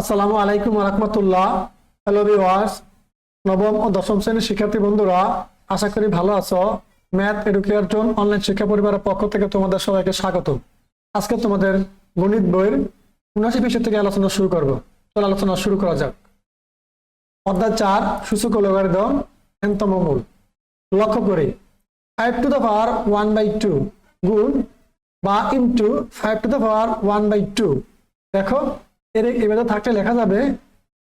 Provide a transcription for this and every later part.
আসসালামু আলাইকুম রহমতুল্লাহ। Hello viewers নবম ও দশম শ্রেণির শিক্ষার্থী বন্ধুরা, আশা করি ভালো আছো। ম্যাথ এডুকেয়ার এডুকেশন অনলাইন শিক্ষা পরিবারের পক্ষ থেকে তোমাদের সবাইকে স্বাগত আজকে তোমাদের গণিত বইয়ের উনাশি বিষয় থেকে আলোচনা শুরু করব। চলো আলোচনা শুরু করা যাক। অধ্যায় চার, সূচক লগারিদম এনতম মূল। লক্ষ্য করি five to the power one by two গুণ বা into five to the power one by two দেখো এর এভাবে থাকলে লেখা যাবে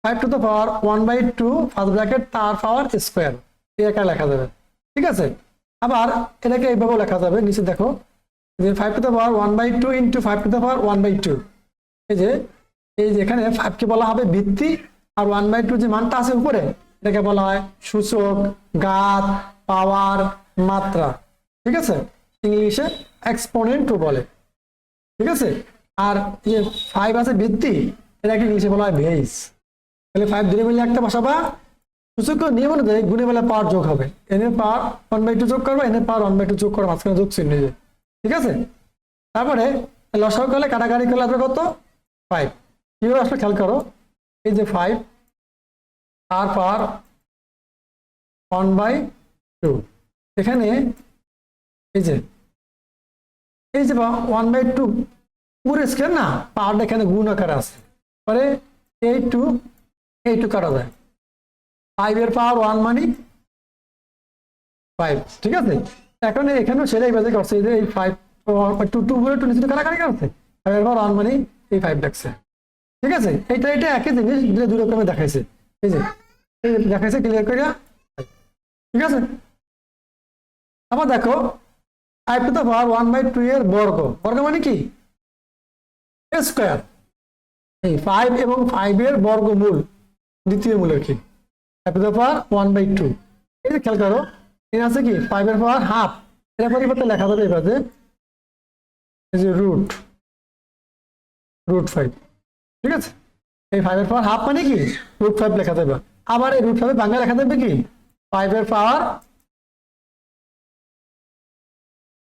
five to the power one by two first bracket তার পাওয়ার স্কোয়ার এই একা লেখা যাবে। ঠিক আছে? আবার এটাকে এইভাবেও লেখা যাবে। নিচে দেখো, যে five to the power one by two into five to the power one by two এই যে এই যে এখানে ফাইভকে বলা হবে ভিত্তি, আর ওয়ান বাই টু যে মানটা আছে উপরে, এটাকে বলা হয় সূচক, গাত, পাওয়ার, মাত্রা। ঠিক আছে? ইংলিশে এক্সপোনেন্টও বলে। ঠিক আছে? আর যে ফাইভ আছে ভিত্তি এটাকে ইংলিশে বলা হয় ভেইস তাহলে ফাইভ ধরে মিলে একটা বসাবা। সূচক নিয়ম অনুযায়ী গুণে বেলা পাওয়ার যোগ হবে। এনে পাওয়ার ওয়ান বাই টু যোগ করবে এনে পাওয়ার ওয়ান বাই টু যোগ করবে, মাঝখানে যোগ চিহ্ন দিয়ে। ঠিক আছে? তারপরে লসাও করলে কাটাকাটি করলে আসবে কত? ফাইভ কীভাবে আসলে খেয়াল করো? এই যে ফাইভ আর পাওয়ার ওয়ান বাই টু এখানে এই যে এই যে ওয়ান বাই টু পুরো স্কেয়ার না পাওয়ারটা এখানে গুণ আকারে আছে পরে এই টু এই টু কাটা যায় ফাইভ এর পাওয়ার ওয়ান মানি ফাইভ ঠিক আছে এখন এখানেও সেটাই বাজে করছে যে এই ফাইভ টু টু উপরে টু নিচে কাটাকাটি করছে ফাইভ পাওয়ার ওয়ান মানি এই ফাইভ দেখছে ঠিক আছে এইটা এটা একই জিনিস দুটো দুই রকমের দেখাইছে এই যে এই দেখাইছে ক্লিয়ার করে ঠিক আছে আবার দেখো five to the power one by two এর বর্গ বর্গ মানে কি স্কোয়ার এই ফাইভ এবং ফাইভের বর্গমূল দ্বিতীয় মূলের কি? Five to the power one by two এই যে খেয়াল করো, এর আছে কি? ফাইভের পাওয়ার হাফ এর পরিবর্তে লেখা যাবে এই যে রুট রুট ফাইভ ঠিক আছে? এই ফাইভের পাওয়ার হাফ মানে কি? রুট ফাইভ লেখা যাবে আবার এই রুট ফাইভের বাংলা লেখা যাবে কি? ফাইভের পাওয়ার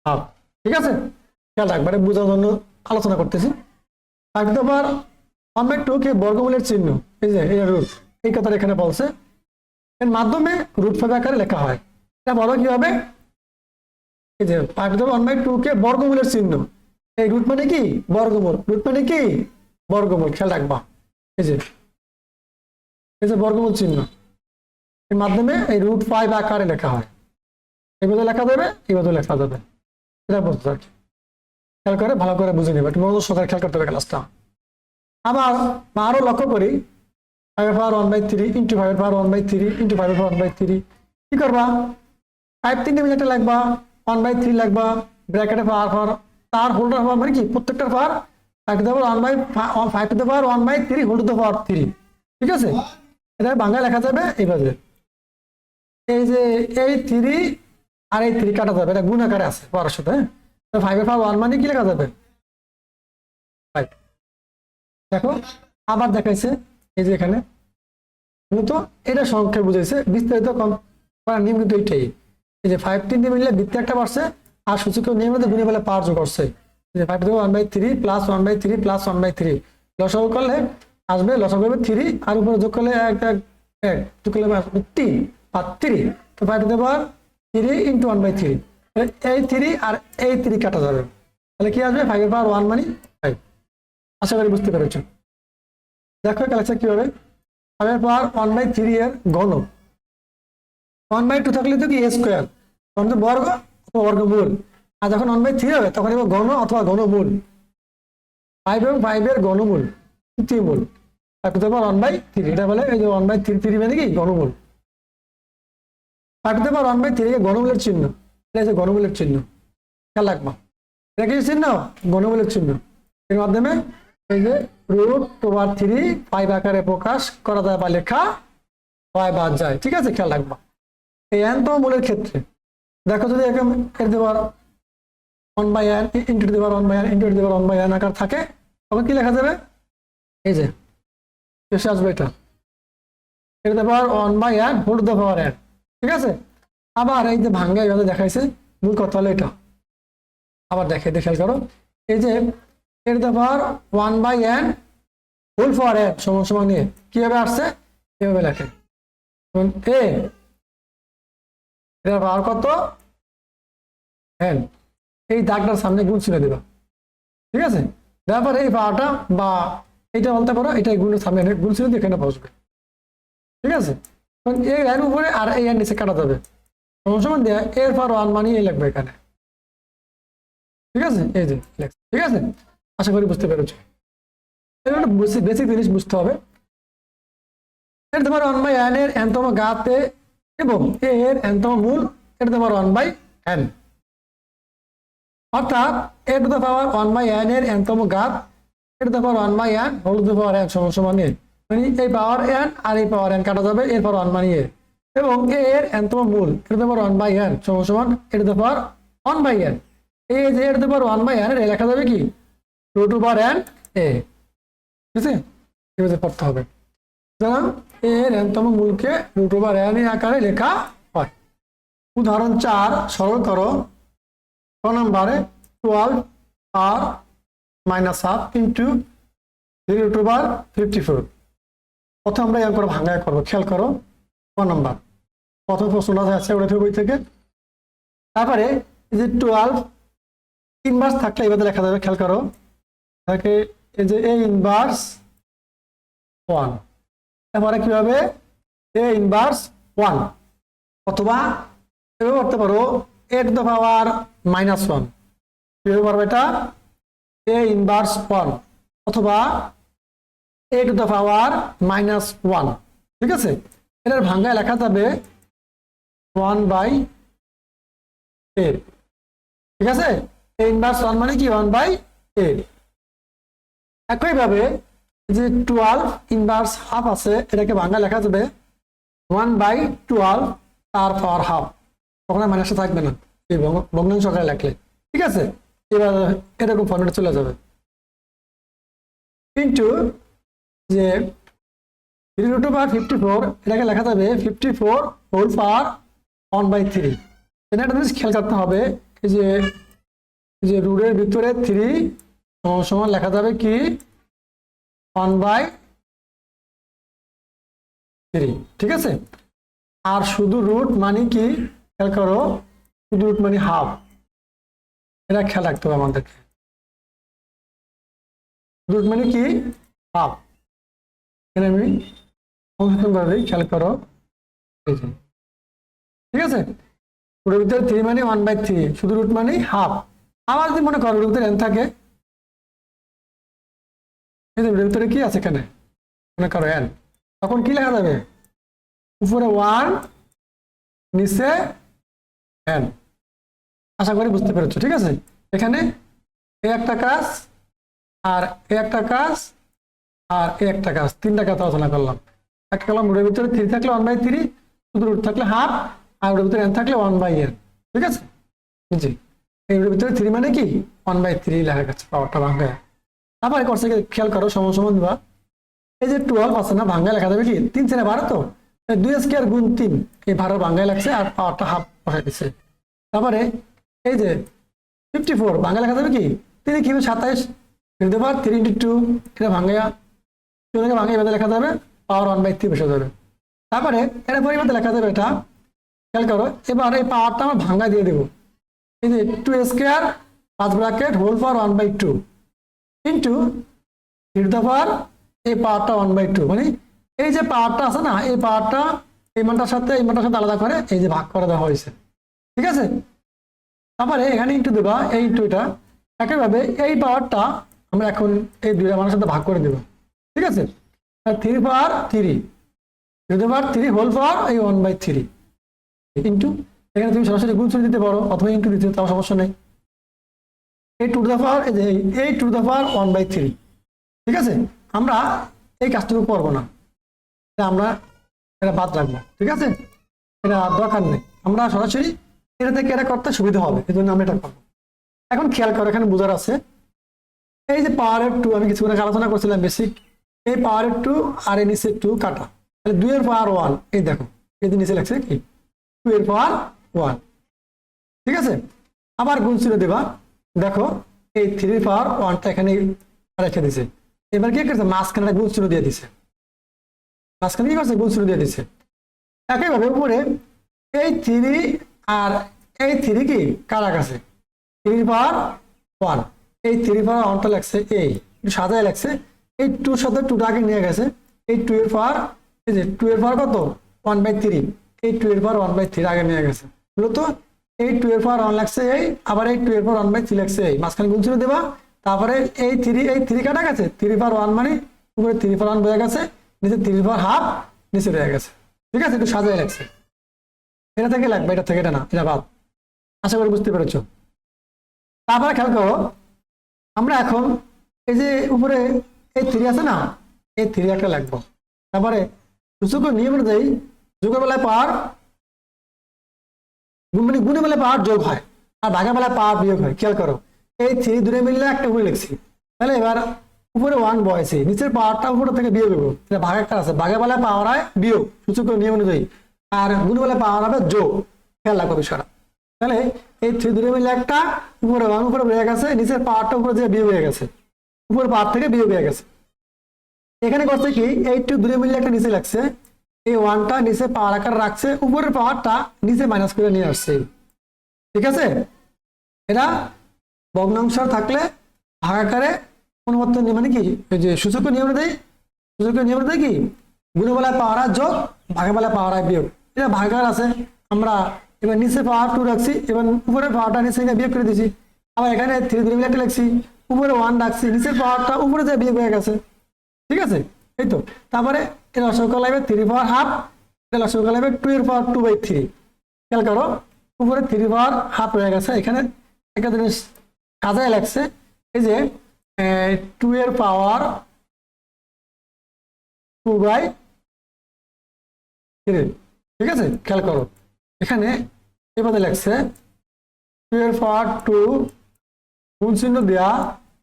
হাফ ঠিক আছে? খেয়াল রাখবে বোঝার জন্য আলোচনা করতেছি। ফাইভ টু পাওয়ার টু কে বর্গমূলের চিহ্ন? এই যে, এই রুট। এই কথাটা এখানে বলছে। এর মাধ্যমে রুট ফাইভ আকারে লেখা হয়। এটা বলো কি হবে এই যে ফাইভ টু ওয়ান টু কে বর্গমূলের চিহ্ন। এই রুট মানে কি? বর্গমূল। রুট মানে কি? বর্গমূল। খেয়াল রাখবা। এই যে এই যে বর্গমূল চিহ্ন। এর মাধ্যমে এই রুট ফাইভ আকারে লেখা হয়। এইভাবে লেখা যাবে এইভাবে লেখা যাবে। এটা বুঝতে পারছি খেয়াল করে, ভালো করে বুঝে নেবে। একটু মনোযোগ সহকারে খেয়াল করতে হবে ক্লাসটা আবার আরও লক্ষ্য করি five power one by three into five power one by three into five power one by three কি করবা? ফাইভ তিনটে মিনিটে লাগবা ওয়ান বাই থ্রি লাগবা ব্র্যাকেটে পাওয়ার পাওয়ার তার হোল্ডার পাওয়ার মানে কি? প্রত্যেকটার power five to one by five to power one by three whole to power three ঠিক আছে? এটা বাংলায় লেখা যাবে এইভাবে। এই যে এই থ্রি আর এই থ্রি কাটা যাবে, এটা গুণ আকারে আছে পাওয়ার সাথে হ্যাঁ? ফাইভের পাওয়ার ওয়ান মানে কি লেখা যাবে? ফাইভ দেখো, আবার দেখাইছে, এই যে এখানে। কিন্তু এটা সংখ্যা বুঝাইছে, বিস্তারিত কম করার নিয়ম কিন্তু এইটাই। এই যে ফাইভ তিনটে মিললে বৃত্তি একটা পারছে আর সূচক নিয়ম মধ্যে গুণে বেলা যোগ করছে। যে five to one by three plus one by three plus one by three লসক করলে আসবে লসক করবে থ্রি আর উপরে যোগ করলে এক এক এক। যোগ করলে আসবে তিন আর থ্রি তো five power three into one by three এই থ্রি আর এই থ্রি কাটা যাবে তাহলে কি আসবে? ফাইভের পাওয়ার ওয়ান মানে ফাইভ আশা করি বুঝতে পেরেছ। দেখো ক্যালসা কি হবে ফাইভের পাওয়ার ওয়ান বাই থ্রি এর ঘন। ওয়ান বাই টু থাকলে তো কি? এ স্কোয়ার তখন তো বর্গ বর্গমূল আর যখন ওয়ান বাই থ্রি হবে, তখন এবার ঘন অথবা ঘনমূল ফাইভ এবং ফাইভের ঘনমূল তৃতীয় মূল। Five to power one by three এটা বলে এই যে ওয়ান বাই থ্রি থ্রি মানে কি? ঘনমূল five to power one by three ঘনমূলের চিহ্ন। এটা হচ্ছে ঘনমূলের চিহ্ন, খেয়াল রাখবা। এটা কি চিহ্ন? ঘনমূলের চিহ্ন। এর মাধ্যমে এই যে রুট ওভার থ্রি ফাইভ আকারে প্রকাশ, করা যায় বা লেখা, হয় বাদ যায়। ঠিক আছে? খেয়াল রাখবা। এই এনতম মূলের ক্ষেত্রে, দেখো যদি এরকম এর দেবার ওয়ান বাই এন ইন্টু দেবার ওয়ান বাই এন ইন্টু দেবার ওয়ান বাই এন আকার থাকে, তখন কি লেখা যাবে? এই যে, এসে আসবে এটা। এর দেবার one by N whole the power N ঠিক আছে? আবার এই যে ভাঙ্গা এইভাবে দেখাইছে, মূল কথা হলো এটা। আবার দেখে খেয়াল করো। এই যে, এর দেবার one by N whole for N সমান সমান নিয়ে কীভাবে আসছে? এভাবে লেখে। এ পাওয়ার কত? এই দাগটার সামনে গুণ ছিল দেবা। ঠিক আছে? তারপর এই পাওয়ারটা বা এটা বলতে পারো, এটা গুণের সামনে গুণ ছিল দিয়ে এখানে বসবে। ঠিক আছে? এই এর উপরে আর এই এর নিচে কাটা যাবে। সমান এর ওয়ান মানি এই লাগবে এখানে। ঠিক আছে? এই যে ঠিক আছে? আশা করি বুঝতে পেরেছ। একটা বেসিক জিনিস বুঝতে হবে। এর তোমার ওয়ান বাই এন এর এনতম গাতে এবং এর এনতম মূল এটা তোমার ওয়ান বাই এন অর্থাৎ A to the power one by N এর এনতম ঘাত A one by N whole to power N সমান সমান এ। মানে এই পাওয়ার এন আর এই পাওয়ার এন কাটা যাবে, এরপর ওয়ান মানে এ এবং এ এর এনতম মূল। A to the power one by N সমান সমান A to the power one by N A যে A to the power one by N লেখা যাবে কি? To to power N A ঠিক আছে? পড়তে হবে। সুতরাং এ এর এনতম মূলকে রুট ওভার এন আকারে লেখা হয়। উদাহরণ চার সরল করো ক নম্বরে টুয়েলভ আর minus half into three root over fifty four প্রথম আমরা এরকম করে ভাঙায় করব। খেয়াল করো, ক নম্বর। প্রথম প্রশ্নটা আছে থেকে বই থেকে। তারপরে, এই যে টুয়েলভ ইনভার্স থাকলে এভাবে লেখা যাবে, খেয়াল করো। তাকে, এই যে এ ইনভার্স ওয়ান তারপরে কি হবে? এ ইনভার্স ওয়ান অথবা এভাবে করতে পারো A to the power minus one কীভাবে পারবে এটা? এ ইনভার্স ওয়ান অথবা A to the power minus one ঠিক আছে? এটার ভাঙ্গায় লেখা যাবে ওয়ান বাই এ ঠিক আছে? ইনভার্স ওয়ান মানে কি? ওয়ান বাই এ একইভাবে যে টুয়েলভ ইনভার্স হাফ আছে, এটাকে ভাঙ্গা লেখা যাবে ওয়ান বাই টুয়েলভ তার পাওয়ার হাফ তখন আর মাইনাসটা থাকবে না। এই ভগ্ন- ভগ্নাংশ আকারে লেখলে। ঠিক আছে? এবার এরকম ফর্মেটে চলে যাবে। কিন্তু যে three root power fifty four এটাকে লেখা যাবে fifty four whole power one by three এটা একটা জিনিস খেয়াল করতে হবে যে যে রুটের ভিতরে থ্রি সমান লেখা যাবে কি? ওয়ান বাই থ্রি ঠিক আছে? আর শুধু রুট মানে কি? খেয়াল করো, শুধু রুট মানে হাফ এটা খেয়াল রাখতে হবে আমাদেরকে। রুট মানে কি? হাফ এখানে আমি সংশোধন করে দিই খেয়াল করো। এই। ঠিক আছে? রুটের থ্রি মানে ওয়ান বাই থ্রি শুধু রুট মানে হাফ আবার যদি মনে করো রুটের ভিতরে এন থাকে রুটের কি আছে এখানে? মনে করো এন তখন কি লেখা যাবে? উপরে ওয়ান নিচে এন আশা করি বুঝতে পেরেছ, ঠিক আছে? এখানে এ একটা কাজ, আর এ একটা কাজ, আর এ একটা কাজ। তিনটা কাজ আলোচনা করলাম। একটা করলাম রুটের ভিতরে থ্রি থাকলে ওয়ান বাই থ্রি শুধু রুট থাকলে হাফ আর ভিতরে এন থাকলে ওয়ান বাই এন ঠিক আছে? জি। রুটের ভিতরে থ্রি মানে কি? ওয়ান বাই থ্রি লেখা গেছে, পাওয়ারটা ভাঙা আবার করছে খেয়াল করো, সমান সমান দিবা। এই যে টুয়েলভ আছে না ভাঙ্গায় লেখা যাবে কি? তিন চেনে বারো তো? দুই স্কোয়ার গুণ তিন, এই ভাড়ার ভাঙ্গায় লাগছে আর পাওয়ারটা হাফ বসাই দিচ্ছে তারপরে এই যে ফিফটি ফোর বাংলা লেখা যাবে কি? তিন কীভাবে সাতাইশ দিতে পার থ্রি ইন্টু টু এটা ভাঙ্গাইয়া টুকে ভাঙ্গাই এভাবে লেখা যাবে পাওয়ার ওয়ান বাই থ্রি বসে যাবে তারপরে এটা পরিবর্তে লেখা যাবে এটা খেয়াল করো, এবার এই পাওয়ারটা আমরা ভাঙ্গা দিয়ে দেবো। এই যে টু স্কোয়ার পাঁচ bracket whole power one by two into three the power এই পাওয়ারটা ওয়ান বাই টু মানে এই যে পাওয়ারটা আছে না, এই পাওয়ারটা এই মানটার সাথে, এই মানটার সাথে আলাদা করে এই যে ভাগ করে দেওয়া হয়েছে। ঠিক আছে? তারপরে এখানে ইন্টু দেবা, এই ইন্টু এটা। একইভাবে এই পাওয়ারটা আমরা এখন এই দুইটা মানের সাথে ভাগ করে দেব। ঠিক আছে? Three power three three power three whole power এই ওয়ান বাই থ্রি ইন্টু এখানে তুমি সরাসরি গুণ করে দিতে পারো অথবা ইন্টু দিতে, তাও সমস্যা নেই। এই টু দ্য পাওয়ার এই to the power one by three ঠিক আছে? আমরা এই কাজটুকু করব না। আমরা, এটা বাদ রাখব। ঠিক আছে? এটা দরকার নেই। আমরা সরাসরি এটা থেকে এটা করতে সুবিধা হবে এই জন্য আমরা এটা করব। এখন খেয়াল করো, এখানে বোঝার আছে। এই যে পাওয়ারের টু আমি কিছুক্ষণ আগে আলোচনা করছিলাম বেসিক এই পাওয়ারের টু আর এই নিচে টু কাটা। তাহলে দুই এর পাওয়ার ওয়ান এই দেখো, এই যে নিচে লাগছে কি? টু এর পাওয়ার ওয়ান ঠিক আছে? আবার গুণ ছিল দেবা। দেখো, এই থ্রি পাওয়ার ওয়ানটা এখানে রেখে দিছে। এবার কি করছে? মাঝখানে গুণ চিহ্ন দিয়ে দিছে। মাঝখানে কি করছে? গুণ চিহ্ন দিয়ে দিছে। একইভাবে উপরে এই থ্রি আর এই থ্রি কি? কারা কাছে থ্রি পাওয়ার ওয়ান এই থ্রি পাওয়ার ওয়ানটা লাগছে এই সাজায় লাগছে এই টুর সাথে টুটা আগে নিয়ে গেছে। এই টু এর পাওয়ার এই যে টু এর পাওয়ার কত? ওয়ান বাই থ্রি এই টু এর ওয়ান বাই থ্রি আগে নিয়ে গেছে। মূলত এই টু এর ওয়ান লাগছে এই, আবার এই টু এর ওয়ান বাই থ্রি লাগছে এই। মাঝখানে গুণ দেবা, তারপরে এই থ্রি এই থ্রি কাটা গেছে। থ্রি পাওয়ার ওয়ান মানে উপরে থ্রি পাওয়ার ওয়ান বয়ে গেছে, নিচে থ্রি পাওয়ার হাফ নিচে রয়ে গেছে। ঠিক আছে? একটু সাজায় লাগছে এটা থেকে লাগবে, এটা থেকে এটা না, এটা বাদ। আশা করি বুঝতে পেরেছ। তারপরে খেয়াল করো, আমরা এখন এই যে উপরে এই থ্রি আছে না, এই থ্রি একটা লাগবো। তারপরে সূচক নিয়ম অনুযায়ী যোগের বেলায় পাওয়ার মানে গুণের বেলায় পাওয়ার যোগ হয়, আর ভাগের বেলায় পাওয়ার বিয়োগ হয়। খেয়াল করো, এই থ্রি দূরে মিললে একটা উপরে লিখছি। তাহলে এবার উপরে ওয়ান বয়েছে নিচের পাওয়ারটা উপরে থেকে বিয়োগ হব। এটা ভাগ একটা আছে ভাগের বেলায় পাওয়ার হয় বিয়োগ, সূচক নিয়ম অনুযায়ী। আর গুণের বেলায় পাওয়ার হবে যোগ। খেয়াল রাখো বিষয়টা। তাহলে এই থ্রি দূরে মিলে একটা, উপরে ওয়ান উপরে হয়ে গেছে নিচের পাওয়ারটা উপরে যে বিয়োগ হয়ে গেছে উপরে পাওয়ার থেকে বিয়োগ হয়ে গেছে। এখানে করছে কি, এই টু দূরে মিলে একটা নিচে লাগছে এই ওয়ানটা নিচে পাওয়ার আকার রাখছে, উপরের পাওয়ারটা নিচে মাইনাস করে নিয়ে আসছে। ঠিক আছে? এটা ভগ্নাংশ থাকলে ভাগাকারে অনুবর্তন মানে কি? যে সূচক নিয়ম দেয় সূচক নিয়ম দেয় কি? গুণবেলায় পাওয়ার যোগ ভাগে বেলায় পাওয়ার বিয়োগ। এটা ভাগাকার আছে। আমরা এবার নিচে পাওয়ার টু রাখছি, এবার উপরের পাওয়ারটা নিচে বিয়োগ করে দিয়েছি। আবার এখানে থ্রি থ্রি একটা লিখছি, উপরে ওয়ান রাখছি, নিচের পাওয়ারটা উপরে যে বিয়োগ হয়ে গেছে। ঠিক আছে? এই তো। তারপরে লাগবে থ্রি পাওয়ার হাফ লাগবে টু এর পাওয়ার টু বাই থ্রি খেয়াল করো, উপরে থ্রি পাওয়ার হাফ হয়ে গেছে, এখানে একটা জিনিস লাগছে, এই যে টু এর পাওয়ার টু বাই থ্রি ঠিক আছে? খেয়াল করো, এখানে এভাবে লাগছে? টু এর পাওয়ার টু গুণ চিহ্ন দেওয়া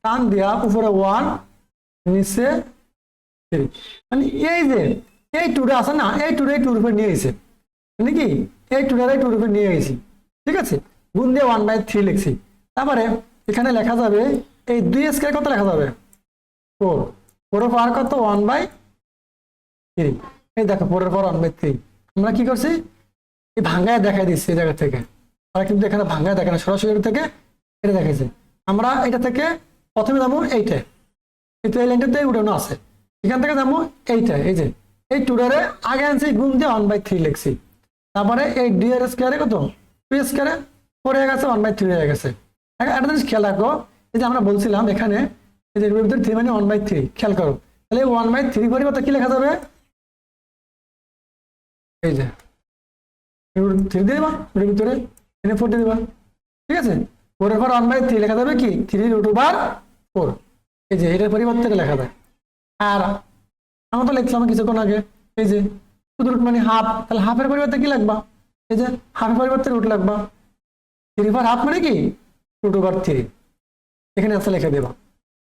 টান দেওয়া উপরে ওয়ান নিচে মানে এই যে, এই টুরে আছে না, এই এই টুর উপরে নিয়ে গেছে। মানে কি? এই এই টুর উপরে নিয়ে গেছি। ঠিক আছে? গুণ দিয়ে ওয়ান বাই থ্রি লিখছি। তারপরে এখানে লেখা যাবে, এই দুই স্কোয়ার কত লেখা যাবে? ফোর ফোরের পাওয়ার কত? ওয়ান বাই থ্রি এই দেখো ফোরের পাওয়ার ওয়ান বাই থ্রি আমরা কি করছি? এই ভাঙ্গায় দেখাই দিচ্ছি এই জায়গা থেকে। তারা কিন্তু এখানে ভাঙ্গায় দেখে না, সরাসরি থেকে এটা দেখাইছে। আমরা এটা থেকে প্রথমে যাব এইটায় কিন্তু এই লাইনটাতে উঠানো আছে। এখান থেকে যাব, এইটা, এই যে, এই টুডারে আগে আনছি, গুণ দিয়ে ওয়ান বাই থ্রি লিখছি। তারপরে এই ডি আর স্কোয়ারে কত? টু স্কোয়ারে ফোর হয়ে গেছে ওয়ান বাই থ্রি হয়ে গেছে। একটা জিনিস খেয়াল রাখো, এই যে আমরা বলছিলাম এখানে, এই যে ভিতরে থ্রি মানে ওয়ান বাই থ্রি খেয়াল করো। তাহলে ওয়ান বাই থ্রি পরিবর্তে কি লেখা যাবে? এই যে থ্রি দিয়ে দেবা রুটের ভিতরে এনে ফোর দিয়ে দেবা। ঠিক আছে? ফোরের পর ওয়ান বাই থ্রি লেখা যাবে কি? থ্রি রুট ওভার ফোর এই যে, এটার পরিবর্তে লেখা যায়। আর আমরা তো লিখছিলাম কিছুক্ষণ আগে, এই যে, শুধু রুট মানে হাফ তাহলে হাফের পরিবর্তে কি লাগবা? এই যে হাফের পরিবর্তে রুট লাগবা। থ্রি পার হাফ মানে কি? রুট ওভার থ্রি এখানে আছে লিখে দেবা।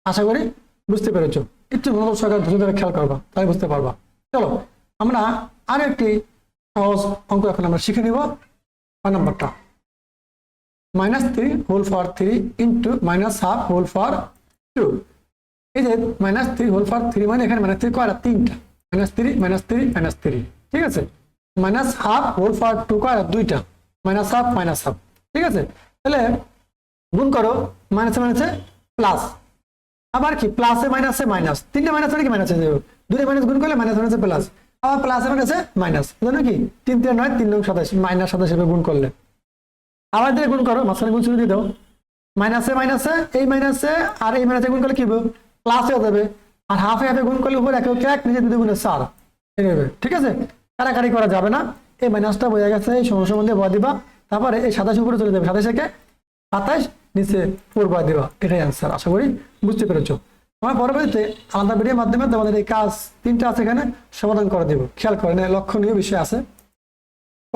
আশা করি বুঝতে পেরেছ। একটু মনোযোগ সহকারে ধরে ধরে খেয়াল করবা তাই বুঝতে পারবা। চলো, আমরা আরও একটি সহজ অঙ্ক এখন আমরা শিখে নিব। ছয় নম্বরটা। Minus three whole for three into minus half whole for two এই যে minus three whole for three মানে এখানে মাইনাস থ্রি কয়টা? তিনটা। Minus three minus three minus three ঠিক আছে? Minus half whole for two কয়টা? দুইটা। মাইনাস হাফ মাইনাস হাফ ঠিক আছে? তাহলে গুণ করো মাইনাসে মাইনাসে প্লাস আবার কি? প্লাসে মাইনাসে মাইনাস তিনটে মাইনাস মানে কি? মাইনাসে যাবে। দুটো মাইনাস গুণ করলে মাইনাস মাইনাসে প্লাস আবার প্লাসে মাইনাসে মাইনাস জানো কি? তিন তিন নয়, তিন নং সাতাশ। মাইনাস সাতাশ হিসেবে গুণ করলে। আবার দিয়ে গুণ করো, মাঝখানে গুণ শুরু দিয়ে দাও। মাইনাসে মাইনাসে এই মাইনাসে আর এই মাইনাসে গুণ করলে কি হবে? প্লাস হয়ে যাবে আর হাফে হাফে গুণ করলে উপরে একে এক, নিচে দুটো গুণে চার। এইভাবে ঠিক আছে? কারাকারি করা যাবে না। এই মাইনাসটা বোঝা গেছে, এই সমস্যার মধ্যে বয়া দিবা। তারপরে এই সাতাশ উপরে চলে যাবে, সাতাশ একে সাতাশ, নিচে ফোর বয়া দিবা। এটাই অ্যান্সার আশা করি বুঝতে পেরেছ। আমার পরবর্তীতে আলাদা ভিডিওর মাধ্যমে তোমাদের এই কাজ তিনটা আছে এখানে, সমাধান করে দেবো। খেয়াল করেন এই লক্ষণীয় বিষয় আছে। ক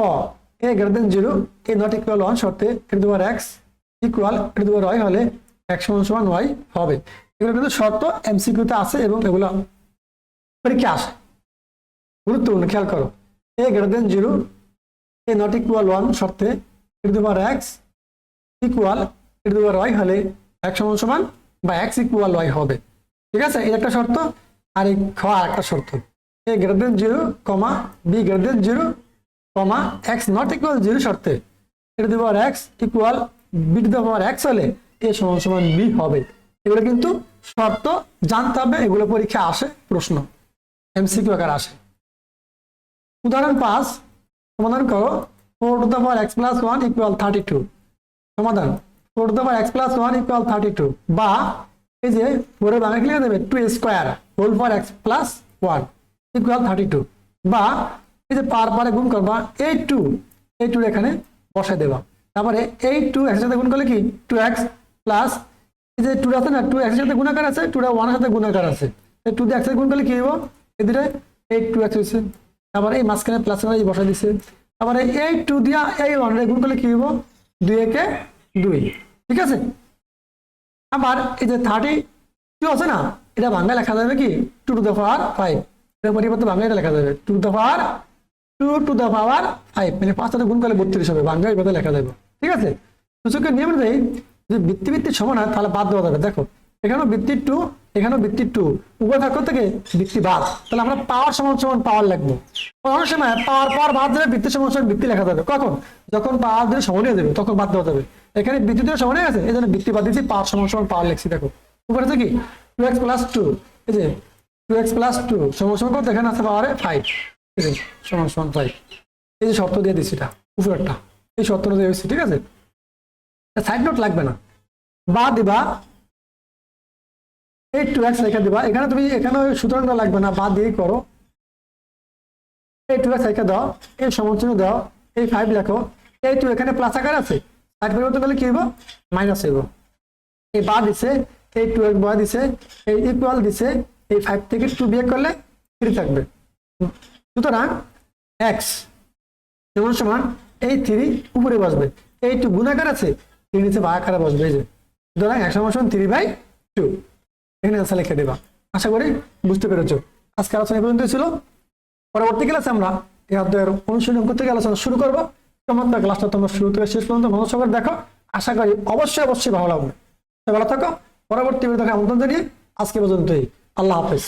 A greater than zero A not equal one শর্তে এক্স ইকুয়াল এর দুবার ওয়াই হলে এক্স সমান সমান ওয়াই হবে। এগুলো কিন্তু শর্ত এমসিকিউতে আছে এবং এগুলো পরীক্ষা আসে। গুরুত্বপূর্ণ, খেয়াল করো। A greater than zero A not equal one শর্তে এর দুবার এক্স ইকুয়াল এর দুবার ওয়াই হলে এক্স সমান সমান বা এক্স ইকুয়াল ওয়াই হবে। ঠিক আছে? এই একটা শর্ত আর এই খ আর একটা শর্ত। A greater than zero comma B greater than zero comma X not equal zero শর্তে to X equal B to the power X হলে এ সমান সমান বি হবে। এগুলো কিন্তু শর্ত, জানতে হবে, এগুলো পরীক্ষা আসে, প্রশ্ন। এমসিকিউ আকার আসে। উদাহরণ পাঁচ, সমাধান করো। Four to the power X plus one equal thirty two সমাধান। Four to the power X plus one equal thirty two বা এই যে ফোরের বাংলা লিখে দেবে? Two square whole power X plus one equal thirty two বা এই যে, পার পারে গুণ করবা, এই টু এই টু এখানে বসাই দেবা। তারপরে এই টু এক্সের সাথে গুণ করলে কি? টু এক্স প্লাস এই যে টু আছে না, টু এক্সের সাথে গুণাকার আছে টুটা ওয়ানের সাথে গুণাকার আছে। টু দিয়ে এক্সের গুণ করলে কি হইব? এদিকে এইট টু এক্স হয়েছে তারপরে এই মাঝখানে প্লাস এই বসাই দিছে। তারপরে এই টু দিয়া এই ওয়ানের গুণ করলে কি হইব? দুই একে দুই। ঠিক আছে? আবার এই যে থার্টি টু আছে না, এটা বাংলা লেখা যাবে কি? Two to the power five এর পরিবর্তে বাংলা লেখা যাবে two to the power two to the power five মানে পাঁচটা গুণ করলে বত্রিশ হবে বাংলা এইভাবে লেখা যাবে। ঠিক আছে? সূচকের নিয়ম অনুযায়ী যদি বৃত্তি বৃত্তি সমান হয়, তাহলে বাদ দেওয়া যাবে। দেখো, এখানেও বৃত্তি টু এখানেও বৃত্তি টু উভয় থাকো থেকে বৃত্তি বাদ। তাহলে আমরা পাওয়ার সমান সমান পাওয়ার লিখব। অনেক সময় পাওয়ার পাওয়ার বাদ দেবে বৃত্তি সমান সমান বৃত্তি লেখা যাবে। কখন? যখন পাওয়ার দিয়ে সমান হয়ে যাবে, তখন বাদ দেওয়া যাবে। এখানে বৃত্তি দিয়ে সমান গেছে, এই জন্য বৃত্তি বাদ দিয়েছি পাওয়ার সমান সমান পাওয়ার লিখছি। দেখো, উপরে আছে কি? টু এক্স প্লাস টু এই যে টু এক্স প্লাস টু সমান সমান কত? এখানে আছে পাওয়ারে ফাইভ এই যে, সমান সমান ফাইভ এই যে শর্ত দিয়ে দিচ্ছি এটা, উপরেরটা। এই শর্তটা দিয়ে দিচ্ছি, ঠিক আছে? সাইড নোট লাগবে না। বা দিবা, এই টু এক্স রেখে দিবা। এখানে তুমি, এখানে ওই সুতরাংটা লাগবে না, বা দিয়েই করো। এই টু এক্স রেখে দাও, এই সমচিহ্ন দাও, এই ফাইভ লেখো। এই টু এখানে প্লাস আকার আছে। সাইড পরিবর্তন করলে কি হইব? মাইনাস হইব। এই বা দিছে, এই টু এক্স বা দিছে, এই ইকুয়াল দিছে, এই ফাইভ থেকে টু বিয়ে করলে থ্রি থাকবে। সুতরাং এক্স সমান সমান, এই থ্রি উপরে বসবে। এই টু গুণাকার আছে থ্রি নিচে ভাগাকারে বসবে এই যে সুতরাং এক থ্রি বাই টু এখানে লিখে দেবা। আশা করি বুঝতে পেরেছ। আজকে আলোচনা পর্যন্ত ছিল। পরবর্তী ক্লাসে আমরা এই অনুশীলন থেকে আলোচনা শুরু করব। চমৎকার ক্লাসটা তোমরা শুরু থেকে শেষ পর্যন্ত মনোযোগ দেখো। আশা করি অবশ্যই অবশ্যই ভালো লাগবে। ভালো থাকো। পরবর্তী ভিডিও দেখার আমন্ত্রণ জানিয়ে আজকে পর্যন্তই। আল্লাহ হাফেজ।